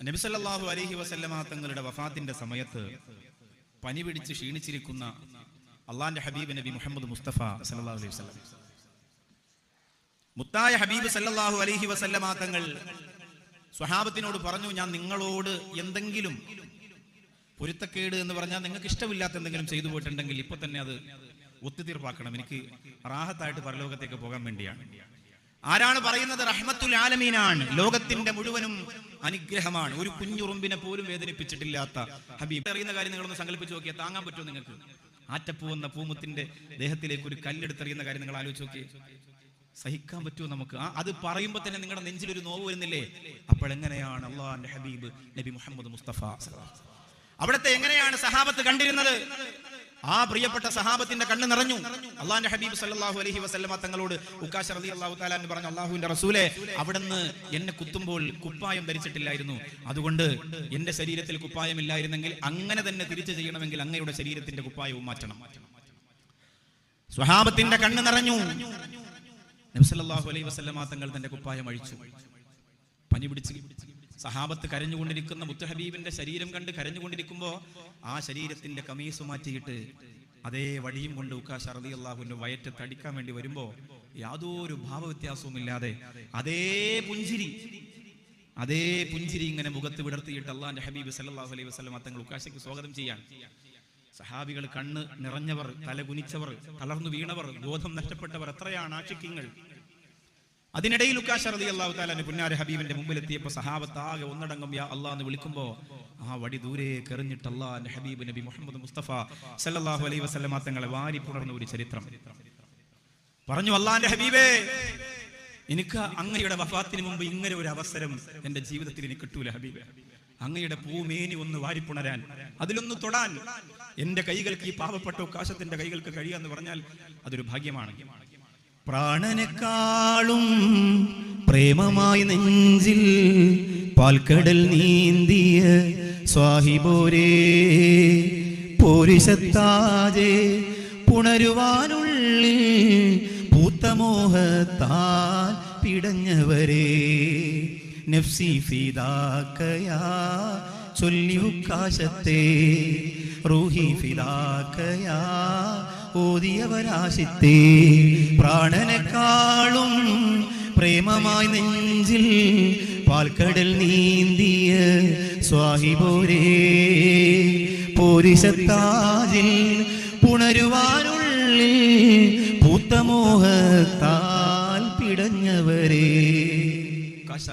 നബിസല്ലാഹു അലഹി വസല്ലമ തങ്ങളുടെ വഫാത്തിന്റെ സമയത്ത് പനി പിടിച്ച് ക്ഷീണിച്ചിരിക്കുന്ന അള്ളാന്റെ ഹബീബ് നബി മുഹമ്മദ് മുസ്തഫ സല്ലല്ലാഹു അലൈഹി വസല്ലം. മുത്തായ ഹബീബ് സല്ലാഹു അലഹി വസല്ലമ തങ്ങൾ സ്വഹാബത്തിനോട് പറഞ്ഞു ഞാൻ നിങ്ങളോട് എന്തെങ്കിലും പൊരുത്തക്കേട് എന്ന് പറഞ്ഞാൽ നിങ്ങൾക്ക് ഇഷ്ടമില്ലാത്ത എന്തെങ്കിലും ചെയ്തു പോയിട്ടുണ്ടെങ്കിൽ ഇപ്പൊ തന്നെ അത് ഒത്തുതീർപ്പാക്കണം. എനിക്ക് റാഹത്തായിട്ട് പരലോകത്തേക്ക് പോകാൻ വേണ്ടിയാണ്. ആരാണ് പറയുന്നത്? റഹ്മത്തുൽ ആലമീനാണ്. ലോകത്തിന്റെ മുഴുവനും അനുഗ്രഹമാണ്. ഒരു കുഞ്ഞുറുമ്പിനെ പോലും വേദനിപ്പിച്ചിട്ടില്ലാത്ത ഹബീബ്. അറിയുന്ന കാര്യം നിങ്ങളൊന്ന് സങ്കല്പിച്ച് നോക്കിയാൽ താങ്ങാൻ പറ്റുമോ നിങ്ങൾക്ക്? ആറ്റപ്പൂ എന്ന പൂമുത്തിന്റെ ദേഹത്തിലേക്ക് ഒരു കല്ലെടുത്തെറിയുന്ന കാര്യം നിങ്ങൾ ആലോചിച്ച് നോക്കിയേ. സഹിക്കാൻ പറ്റുമോ നമുക്ക്? ആ അത് പറയുമ്പോൾ തന്നെ നിങ്ങളുടെ നെഞ്ചിൽ ഒരു നോവ് വരുന്നില്ലേ? അപ്പോൾ എങ്ങനെയാണ് ഹബീബ് നബി മുഹമ്മദ് മുസ്തഫ? അവിടുത്തെ എങ്ങനെയാണ് സഹാബത്ത് കണ്ടിരുന്നത്? ആ പ്രിയപ്പെട്ട സഹാബത്തിന്റെ കണ്ണ് നിറഞ്ഞു. അള്ളാഹിന്റെ ഹബീബ് സല്ലാഹു അലഹി വസ്ലമ തങ്ങളോട് ഉക്കാശ് അലി അള്ളാഹു താലാൻ പറഞ്ഞു അള്ളാഹുവിന്റെ റസൂലെ അവിടുന്ന് എന്നെ കുത്തുമ്പോൾ കുപ്പായം ധരിച്ചിട്ടില്ലായിരുന്നു. അതുകൊണ്ട് എന്റെ ശരീരത്തിൽ കുപ്പായം ഇല്ലായിരുന്നെങ്കിൽ അങ്ങനെ തന്നെ തിരിച്ചു ചെയ്യണമെങ്കിൽ അങ്ങയുടെ ശരീരത്തിന്റെ കുപ്പായവും മാറ്റണം. സ്വഹാബത്തിന്റെ കണ്ണ് നിറഞ്ഞു. നബ്സല്ലാഹു അലൈഹി വസല്ലമ തങ്ങൾ തന്റെ കുപ്പായം അഴിച്ചു. പനി പിടിച്ച് സഹാബത്ത് കരഞ്ഞുകൊണ്ടിരിക്കുന്ന മുത്തുഹബീബിന്റെ ശരീരം കണ്ട് കരഞ്ഞുകൊണ്ടിരിക്കുമ്പോ ആ ശരീരത്തിന്റെ കമീസ് മാറ്റിയിട്ട് അതേ വടിയും കൊണ്ട് ഉക്കാശ് റതി അള്ളാഹുവിന്റെ വയറ്റ് തടിക്കാൻ വേണ്ടി വരുമ്പോ യാതൊരു ഭാവവ്യത്യാസവും ഇല്ലാതെ അതേ പുഞ്ചിരി അതേ പുഞ്ചിരി ഇങ്ങനെ മുഖത്ത് വിടർത്തിയിട്ട് അള്ളാന്റെ ഹബീബ് സല്ലാഹു അലൈഹി വസ്ലം തങ്ങൾ ഉക്കാശയ്ക്ക് സ്വാഗതം ചെയ്യാൻ. സഹാബികൾ കണ്ണ് നിറഞ്ഞവർ തല കുനിച്ചവർ തളർന്നു വീണവർ ബോധം നഷ്ടപ്പെട്ടവർ എത്രയാണ് ആഷിക്കിങ്ങൾ അതിനിടയിൽ ഉക്കാശ റതി അള്ളാഹു താലാന്റെ പുന്നാര ഹബീബിന്റെ മുമ്പിലെത്തിയപ്പോ സഹാബത്ത് ആകെ ഒന്നടങ്കം യാ അള്ളാഹ് എന്ന് വിളിക്കുമ്പോ ആ വടി ദൂരെ കെറിഞ്ഞിട്ട് അള്ളാന്റെ ഹബീബ് നബി മുഹമ്മദ് മുസ്തഫ സല്ലാഹു അലൈ വസ്ലമാ തങ്ങളെ വാരി പുണർന്ന ഒരു ചരിത്രം. പറഞ്ഞു അള്ളാന്റെ ഹബീബേ എനിക്ക് അങ്ങയുടെ വഫാത്തിന് മുമ്പ് ഇങ്ങനെ ഒരു അവസരം എന്റെ ജീവിതത്തിൽ എനിക്ക് കിട്ടൂല ഹബീബേ. അങ്ങയുടെ പൂമേനി ഒന്ന് വാരിപ്പുണരാൻ അതിലൊന്ന് തൊടാൻ. എന്റെ കൈകൾക്ക് ഈ പാവപ്പെട്ട ഉക്കാശത്തിന്റെ കൈകൾക്ക് കഴിയാന്ന് പറഞ്ഞാൽ അതൊരു ഭാഗ്യമാണ്. പ്രാണനെക്കാളും പ്രേമമായി നെഞ്ചിൽ പാൽക്കടൽ നീന്തിയ സ്വാഹിബോരേ പോരിശത്താജെ പുണരുവാനുള്ളിൽ പൂത്തമോഹത്താൽ പിടഞ്ഞവരെ നഫ്സി ചൊല്ലിയു ഉക്കാശത്തെ റൂഹി ഫിദാക്കയാ ഓതിയവരാശിത്തെ പ്രാണനെക്കാളും പ്രേമമായി നെഞ്ചിൽ പാൽക്കടൽ നീന്തിയ സ്വാഹിബോരേ പോരിശത്താജിൽ പുണരുവാനുള്ളിൽ പൂത്തമോഹത്താൽ പിടഞ്ഞവരേ.